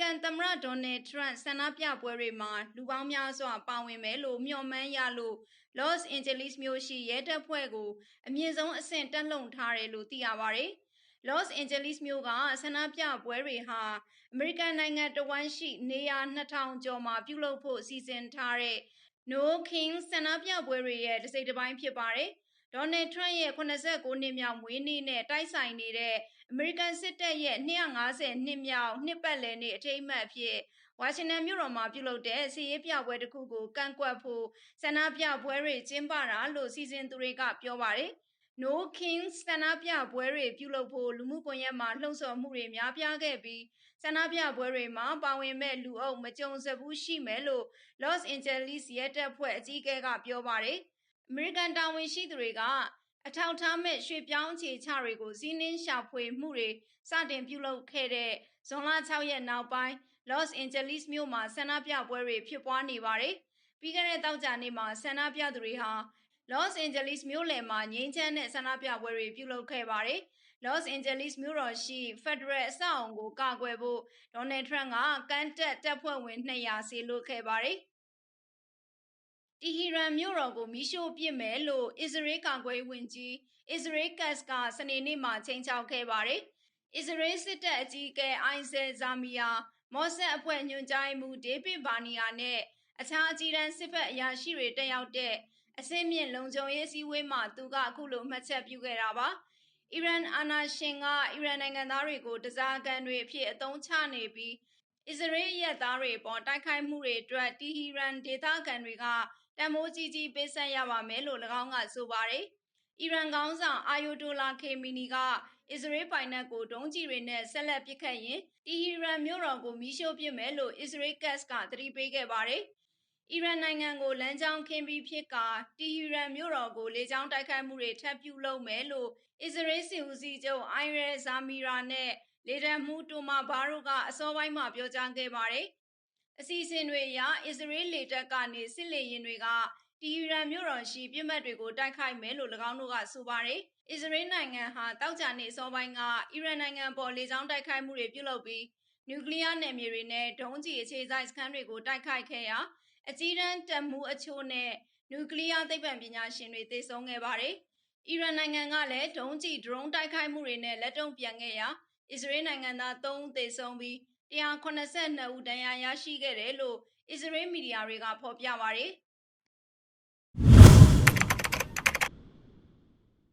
ကန်သမ္မတဒေါ်နယ်ထရန့်ဆန္ဒပြပွဲတွေမှာလူပေါင်းများစွာပါဝင်မယ်လို့မျှော်မှန်းရလို့ Los Angeles မြို့ရှိရဲတပ်ဖွဲ့ကိုအမြင့်ဆုံးအဆင့်တက်လှုံထားတယ်လို့သိရပါတယ်။ Los Angeles မြို့ကဆန္ဒပြပွဲတွေဟာအမေရိကန်နိုင်ငံတဝန်းရှိနေရာ2000ကျော်မှာပြုလုပ်ဖို့စီစဉ်ထားတဲ့ No Kings ဆန္ဒပြပွဲတွေရဲ့တစိတ်တပိုင်းဖြစ်ပါတယ်။ ဒေါ်နယ်ထရန့်ရဲ့89နှစ်မြောက်မွေးနေ့နဲ့တိုက်ဆိုင်နေတဲ့အမေရိကန်စစ်တပ်ရဲ့250နှစ်မြောက်နှစ်ပတ်လည်နေ့အထိမ်းအမှတ်အဖြစ်ဝါရှင်တန်မြို့တော်မှာပြုလုပ်တဲ့စစ်ရေးပြပွဲတစ်ခုကိုကန့်ကွက်ဖို့ဆန္ဒပြပွဲတွေကျင်းပတာလို့စီစဉ်သူတွေကပြောပါတယ်။ No Kings ဆန္ဒပြပွဲတွေပြုလုပ်ဖို့လူမှုကွန်ရက်မှာလှုံ့ဆော်မှုတွေများပြားခဲ့ပြီးဆန္ဒပြပွဲတွေမှာပါဝင်မဲ့လူအုပ်မကြုံစဖူးရှိမယ်လို့ Los Angeles ရဲတပ်ဖွဲ့အကြီးအကဲကပြောပါတယ်။ အမေရိကန်တာဝန်ရှိသူတွေကအထောက်ထားမဲ့ရွှေ့ပြောင်းအခြေချတွေကိုစီးနင်းရှာဖွေမှုတွေစတင်ပြုလုပ်ခဲ့တဲ့ဇွန်လ6ရက်နောက်ပိုင်း Los Angeles မြို့မှာဆန္ဒပြပွဲတွေဖြစ်ပွားနေပါတယ်။ပြီးခဲ့တဲ့သောကြာနေ့မှာဆန္ဒပြသူတွေဟာ Los Angeles မြို့လယ်မှာငြိမ်းချမ်းတဲ့ဆန္ဒပြပွဲတွေပြုလုပ်ခဲ့ပါတယ်။ Los Angeles မြို့တော်ရှိဖက်ဒရယ်အဆောက်အအုံကိုကာကွယ်ဖို့ဒေါ်နယ်ထရန့်ကကမ်းတက်တပ်ဖွဲ့ဝင်200စေလွှတ်ခဲ့ပါတယ်။ တီဟီရန်မြို့တော်ကိုမီးရှို့ပစ်မယ်လို့အစ္စရေးကာကွယ်ရေးဝန်ကြီး Israel Katz ကစနေနေ့မှာခြိမ်းခြောက်ခဲ့ပါတယ်။အစ္စရေးစစ်တပ်အကြီးအကဲ Izel Zamir ၊မော့ဆတ်အဖွဲ့ညွှန်ကြားရေးမှူး David Barnea နဲ့အခြားအကြီးတန်းစစ်ဘက်အရာရှိတွေတက်ရောက်တဲ့အဆင့်မြင့်လုံခြုံရေးအစည်းအဝေးမှာသူကအခုလိုမှတ်ချက်ပြုခဲ့တာပါ။အီရန်အာဏာရှင်ကအီရန်နိုင်ငံသားတွေကိုဓားစာခံတွေအဖြစ်အသုံးချနေပြီးအစ္စရေးအရပ်သားတွေအပေါ်တိုက်ခိုက်မှုတွေအတွက်တီဟီရန်ဒေသခံတွေက တန်ဖိုးကြီးကြီးပေးဆပ်ရပါမယ်လို့၎င်းကဆိုပါတယ်။အီရန်ခေါင်းဆောင် Ayatollah Khamenei ကအစ္စရေးပိုင်နက်ကိုဒုံးကျည်တွေနဲ့ဆက်လက်ပစ်ခတ်ရင်တီဟီရန်မြို့တော်ကိုမီးရှို့ပစ်မယ်လို့ Israel Katz ကသတိပေးခဲ့ပါတယ်။အီရန်နိုင်ငံကိုလမ်းကြောင်းခင်းပြီးဖြစ်ကာတီဟီရန်မြို့တော်ကိုလေကြောင်းတိုက်ခိုက်မှုတွေထပ်ပြုလုပ်မယ်လို့အစ္စရေးစစ်ဦးစီးချုပ် Eyal Zamir နဲ့လေတပ်မှူး Tomer Bar တို့ကအစောပိုင်းမှာပြောကြားခဲ့ပါတယ်။ အစီအစဉ်တွေအရအစ္စရေးလေတပ်ကနေစစ်လေယာဉ်တွေကတီဟီရန်မြို့တော်ရှိပစ်မှတ်တွေကိုတိုက်ခိုက်မယ်လို့၎င်းတို့ကဆိုပါတယ်။အစ္စရေးနိုင်ငံဟာသောကြာနေ့အစောပိုင်းကအီရန်နိုင်ငံအပေါ်လေကြောင်းတိုက်ခိုက်မှုတွေပြုလုပ်ပြီးနျူကလီးယားနယ်မြေတွေနဲ့ဒုံးကျည်အခြေစိုက်စခန်းတွေကိုတိုက်ခိုက်ခဲ့ရာအကြီးတန်းတပ်မှူးအချို့နဲ့နျူကလီးယားသိပ္ပံပညာရှင်တွေသေဆုံးခဲ့ပါတယ်။အီရန်နိုင်ငံကလည်းဒုံးကျည်ဒရုန်းတိုက်ခိုက်မှုတွေနဲ့လက်တုံ့ပြန်ခဲ့ရာအစ္စရေးနိုင်ငံသား3ဦးသေဆုံးပြီး 172ဦး ဒဏ်ရာရရှိခဲ့တယ်လို့ အစ္စရေး မီဒီယာတွေက ဖော်ပြပါတယ်။